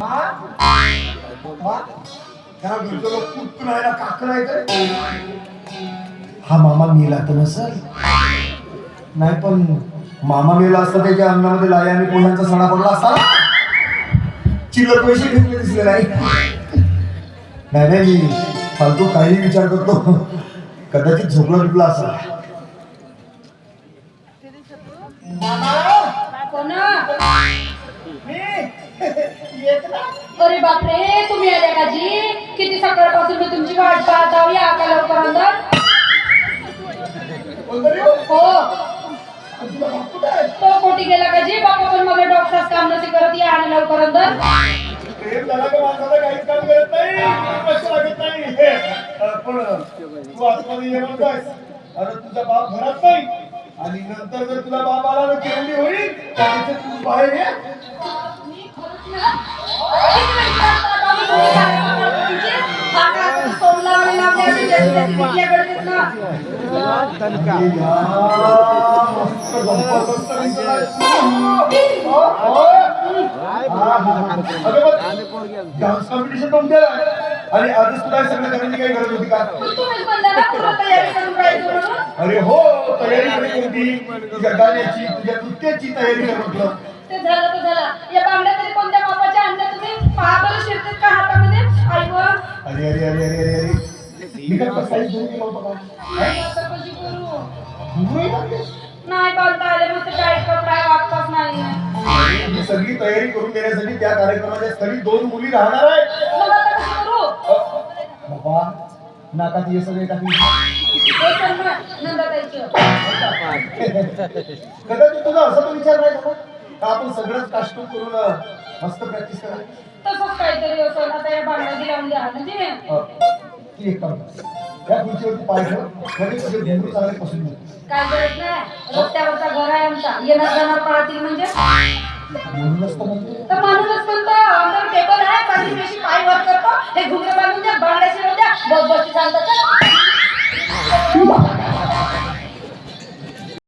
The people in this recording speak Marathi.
हा? हा? त्या घरचं लोक कुठं नाही ना काक नाही तर हा मामा मेला तर नसल. नाही पण मामा मेला असता त्याच्या अंगामध्ये लाया आणि पोह्यांचा सडा पडला असता चिल्लर पैसे घेतले दिसले नाही. नाही नाही मी फालतू काही विचार करतो. कदाचित झोपला बिपला असा कोण? बापरे तुम्ही आल्या का जी किती सकाळपासून मी तुमची वाट पाहत आहो. या का लवकर अंदर हो. तो कोटी गेला का जी? बाबा पण मग डॉक्टर्स काम नसे करत. या आणि लवकर अंदर काहीच काम करत नाही. पण तू आतमध्ये ये म्हणतोयस अरे तुझा बाप घरात नाही. आणि नंतर जर तुला बाप आला तर केवढी होईल? त्याचे तू बाहेर ये. काय आणि कॉम्पिटिशन पण केलं आणि आधीच तुला सगळं करण्याची काही गरज होती का अरे हो तयारी करत होती. तुझ्या गाण्याची तुझ्या नृत्याची तयारी करत म्हटलं ते झालं तर झालं. या बांगड्या तरी कोणत्या अरे अरे अरे अरे अरे अरे. मी काय साईज घेऊन गेलो होतो का आता कशी करू? घुमरोही लागलीस? नाही बोलता आले मस्त टाईट कपडा आहे, वागताच नाही. ही सगळी तयारी करून देण्यासाठी त्या कार्यक्रमाच्या स्थळी दोन मुली राहणार आहे मग आता कसं करू बाबा नाकात हे सगळे टाकली हे सांग ना, नंदाताईचं. कदाचित तुझा असा तो विचार नाही का का आपण सगळंच कास्टूम करून अं, मस्त प्रॅक्टिस करा तसंच काहीतरी असेल म्हणजे या खुर्चीवरती पाहिलं कधी कधी घेऊन चांगले पसंत काय करत नाही. रस्त्यावरचा घर आहे आमचा. येणार जाणार पाहतील म्हणजे. तर तर म्हणूनच टेबल आहे. पाणी पेशी पाय वर करतो. हे घुमरे बांधून द्या बांगड्याशी द्या. बस बसची सांगतात